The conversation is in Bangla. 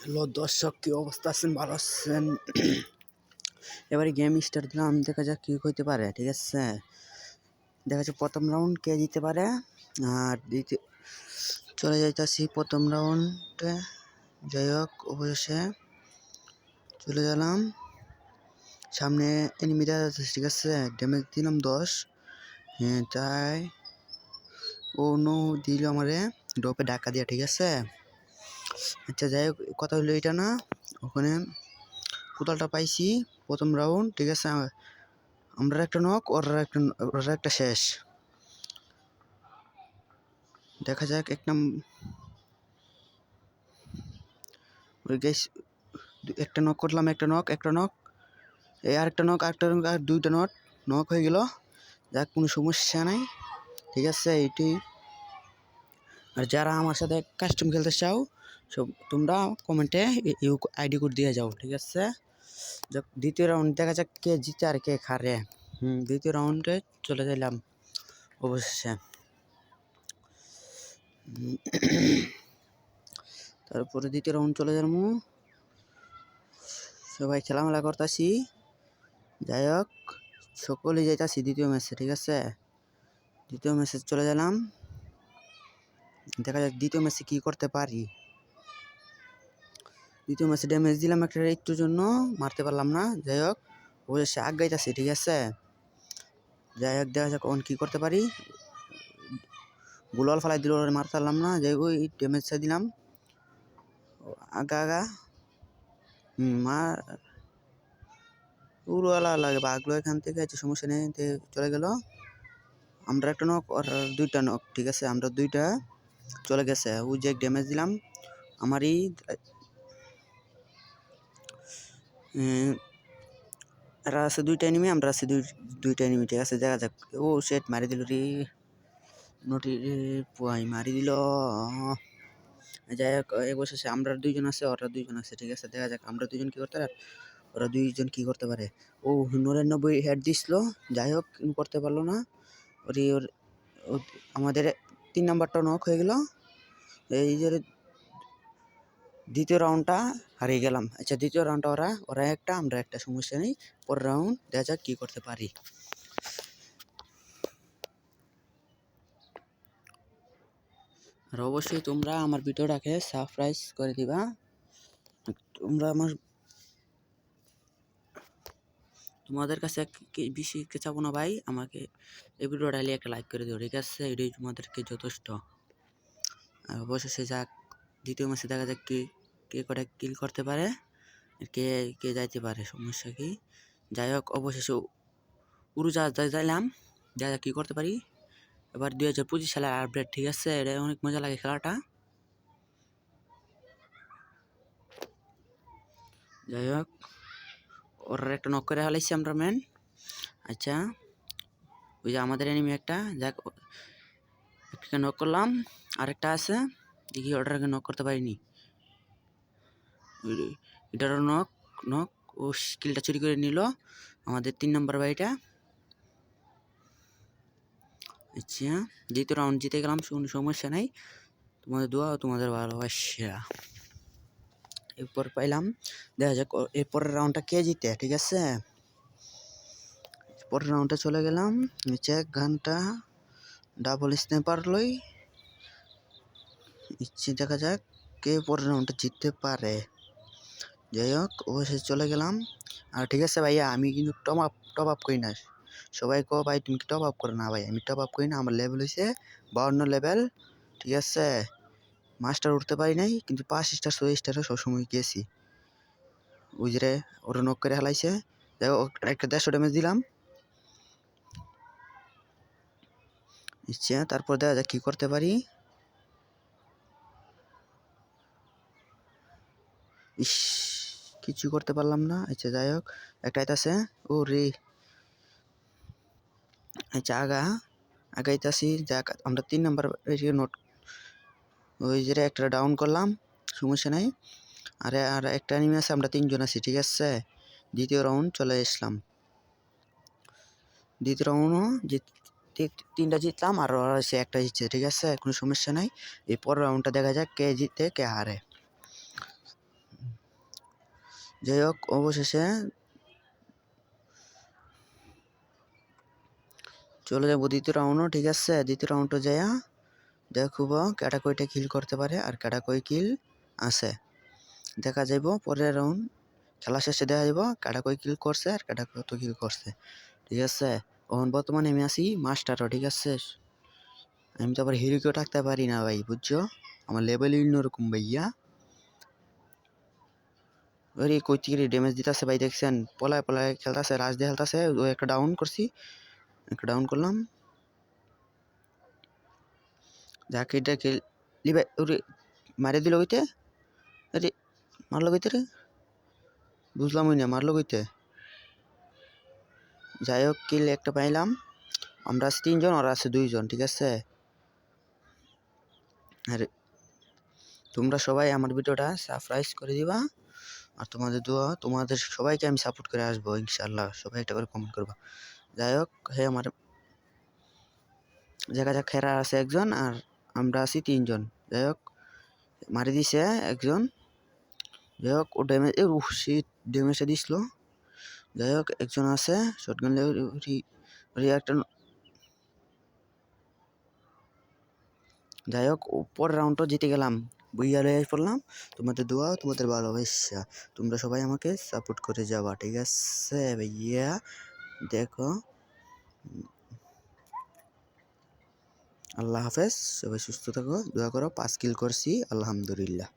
হ্যালো, দর্শক, কি অবস্থা আছেন? ভালো আছেন? এবারে গেম স্টার্ট দিলাম, দেখা যাক কী হইতে পারে, ঠিক আছে? দেখা যাচ্ছে প্রথম রাউন্ড কে জিতে পারে? আর দ্বিতীয়, চলে যাইতাছি প্রথম রাউন্ডে যাই হোক, অবশেষে চলে গেলাম। সামনে এনিমিটা ঠিক আছে? ড্যামেজ দিলাম দশ। হ্যাঁ তাই। ও নো দিল আমারে ড্রপে ডাকা দিয়া, ঠিক আছে? আচ্ছা যাই হোক কথা হলো এটা না। ওখানে কোদালটা পাইছি, প্রথম রাউন্ড ঠিক আছে? আমরা একটা নক ওরা একটা ওরা একটা শেষ। দেখা যাক, এক নাম একটা নক করলাম, একটা নক একটা নক এই আরেকটা নক আরেকটা নক আর দুইটা নট নক হয়ে গেল। যাক, কোনো সমস্যা নাই, ঠিক আছে? এইটি আর যারা আমার সাথে কাস্টম খেলতে চাও সব তোমরা কমেন্টে ইউ আইডি কোড দিয়ে যাও, ঠিক আছে? দ্বিতীয় রাউন্ড দেখা যাক কে জিতে আর কে খারে হুম, দ্বিতীয় রাউন্ডে চলে যাইলাম অবশেষে। তারপরে দ্বিতীয় রাউন্ড চলে গেলাম। সবাই খেলামেলা করতেছি। যাই হোক, সকলেই যাইতাছি দ্বিতীয় ম্যাচে ঠিক আছে? দ্বিতীয় ম্যাচে চলে গেলাম। দেখা যাক দ্বিতীয় ম্যাচে কী করতে পারি। দ্বিতীয় ম্যাচে ড্যামেজ দিলাম একটা একটুর জন্য, মারতে পারলাম না। যাই হোক ও অবশেষে আগাইতাছি, ঠিক আছে? যাই হোক, দেখা যাক অন কি করতে পারি। গুলাল ফালাই দিল মারতে পারলাম না। যাই ওই ড্যামেজটা দিলাম। আগা আগা। মার। উড়ওয়ালা লাগে বাঘগুলো এখান থেকে আছে, সমস্যা নেই চলে গেল। আমরা একটা নক আর দুইটা নক ঠিক আছে? আমরা দুইটা চলে গেছে। ওই যে ড্যামেজ দিলাম। আমারই এরা আছে দুইটা এনিমি, আমরা আছে দুই, দুইটা এনিমি, ঠিক আছে? দেখা যাক। ও সেট মারি দিল রে। নটি পুয়াই মারি দিল। যাই হোক বছর আমরা দুইজন আছে, ওরা দুইজন আছে, ঠিক আছে? দেখা যাক, আমরা দুইজন কি করতে পারে? ওরা দুইজন কি করতে পারে? ও, নিরানব্বই হেড দিছিল। যাই হোক করতে পারল না। ওরে ওর আমাদের তিন নাম্বারটা নক হয়ে গেল। এই যে দ্বিতীয় রাউন্ডটা হারিয়ে গেলাম। আচ্ছা দ্বিতীয় রাউন্ডটা ওরা ওরা একটা, আমরা একটা সমস্যা নেই। পরের রাউন্ড দেখা যাক কী করতে পারি। আর অবশ্যই তোমরা আমার ভিডিওটাকে সাবস্ক্রাইব করে দিবা। তোমরা আমার তোমাদের কাছে বেশি কে চাবো না ভাই? আমাকে এই ভিডিওটা একটা লাইক করে দিও, ঠিক আছে? এটাই তোমাদেরকে যথেষ্ট। আর অবশেষে যাক, দ্বিতীয় মাসে দেখা যাক কে কে কটা কিল করতে পারে কে কে যাইতে পারে, সমস্যা কি? যাই হোক, অবশেষে উড়োজাহাজ যাইলাম দেখা যাক কী করতে পারি? এবার দুই হাজার পঁচিশ সালের আপডেট ঠিক আছে? এটা অনেক মজা লাগে খেলাটা। যাই হোক, ওর একটা নক করে হালাইছি আমরা ম্যান আচ্ছা ওই যে আমাদের এনিমি একটা, যাক, একটাকে নক করলাম, আরেকটা আছে, দেখি ওটাকে নক করতে পারিনি। এটারও নক নক ও স্কিলটা চুরি করে নিল। আমাদের তিন নম্বর বাড়িটা। আচ্ছা দ্বিতীয় রাউন্ড জিতে গেলাম, কোনো সমস্যা নাই। তোমাদের দোয়া তোমাদের ভালোবাসা। এরপর পাইলাম, দেখা যাক এরপরের রাউন্ডটা কে জিতে, ঠিক আছে? পরের রাউন্ডে চলে গেলাম, নিচে গানটা ডাবল স্ন্যাপার লই। ইচ্ছে দেখা যাক কে পরের রাউন্ডটা জিততে পারে। যাই হোক অবশ্যই চলে গেলাম। আর ঠিক আছে ভাইয়া, আমি কিন্তু টপ আপ টপ আপ করি না। সবাই কো ভাই, তুমি কি টপ আপ করো? না ভাই, আমি টপ আপ করি না, আমার লেভেল হয়েছে বাউন্ন লেভেল ঠিক আছে? মাস্টার উঠতে পারি নাই, কিন্তু পাঁচ স্টার ছয় স্টারে সবসময় গেছি। যে ওরা নক করে হেলাইছে। যাই হোক একটা দেড়শো ড্যামেজ দিলাম। ইচ্ছা তারপর দেখা যাক কী করতে পারি। ইস কিছু করতে পারলাম না। আচ্ছা যাই হোক একটা আছে ও রে আচ্ছা আগা। আগাইতাছি। যাক, আমরা তিন নাম্বার নোট ওই যে একটা ডাউন করলাম, সমস্যা নাই। আর আর একটা অ্যানিমে আছে, আমরা তিনজন আছি, ঠিক আছে? দ্বিতীয় রাউন্ড চলে আসলাম। দ্বিতীয় রাউন্ডও জিত তিনটা জিতলাম, আর ওরা একটা জিতছে, ঠিক আছে? কোনো সমস্যা নাই। এই পরের রাউন্ডটা দেখা যাক কে জিতে কে হারে। যাই হোক অবশেষে চলে যাব দ্বিতীয় রাউন্ডও ঠিক আছে? দ্বিতীয় রাউন্ডও যাইয়া দেখব কেটা কয়টা কিল করতে পারে আর কেটা কয় কিল আছে। দেখা যাইব, পরের রাউন্ড খেলা শেষে দেখা যাব কেটা কয় কিল করছে আর কেটা কত কিল করছে। ঠিক আছে? এখন বর্তমানে আমি আছি মাস্টারও, ঠিক আছে? আমি তো আবার হিরোকেও থাকতে পারি না ভাই, বুঝছ? আমার লেভেল অন্যরকম ভাইয়া। ওরে থেকে ড্যামেজ দিতেছে ভাই, দেখছেন? পলায় পলায় খেলতেছে রাজ দিয়ে খেলতেছে, ও একটা ডাউন করছি। একটা ডাউন করলাম। যাকে এটা খেলি ভাই, ওরে, মারে দিল কইতে? আরে, মারলো কইতে রে? বুঝলাম ওই না, মারলো কইতে? যাই হোক কিল একটা পাইলাম। আমরা আছি তিনজন, ওরা আছে দুইজন, ঠিক আছে? আর, তোমরা সবাই আমার ভিডিওটা সাবস্ক্রাইব করে দিবা। আর তোমাদের দোয়া, তোমাদের সবাইকে আমি সাপোর্ট করে আসব ইনশাল্লাহ সবাই একটা করে কমেন্ট করবা। যাই হোক, হে আমার জায়গা যা খেরা আছে একজন আর আমরা আছি তিনজন। যাই হোক, মারি দিছে একজন। যাই হোক, ও ড্যামেজ এ সে ড্যামেজটা দিছিল। যাই হোক, একজন আছে শটগান একটা যাই হোক পরের রাউন্ডটা জিতে গেলাম। বুইয়া লয়ে পড়লাম। তোমাদের দোয়া, তোমাদের ভালোবাসা। তোমরা সবাই আমাকে সাপোর্ট করে যাবা, ঠিক আছে ভাইয়া? দেখো। আল্লাহ হাফেজ, সবাই সুস্থ থাকো, দোয়া করো, পাঁচ কিল করছি, আলহামদুলিল্লাহ।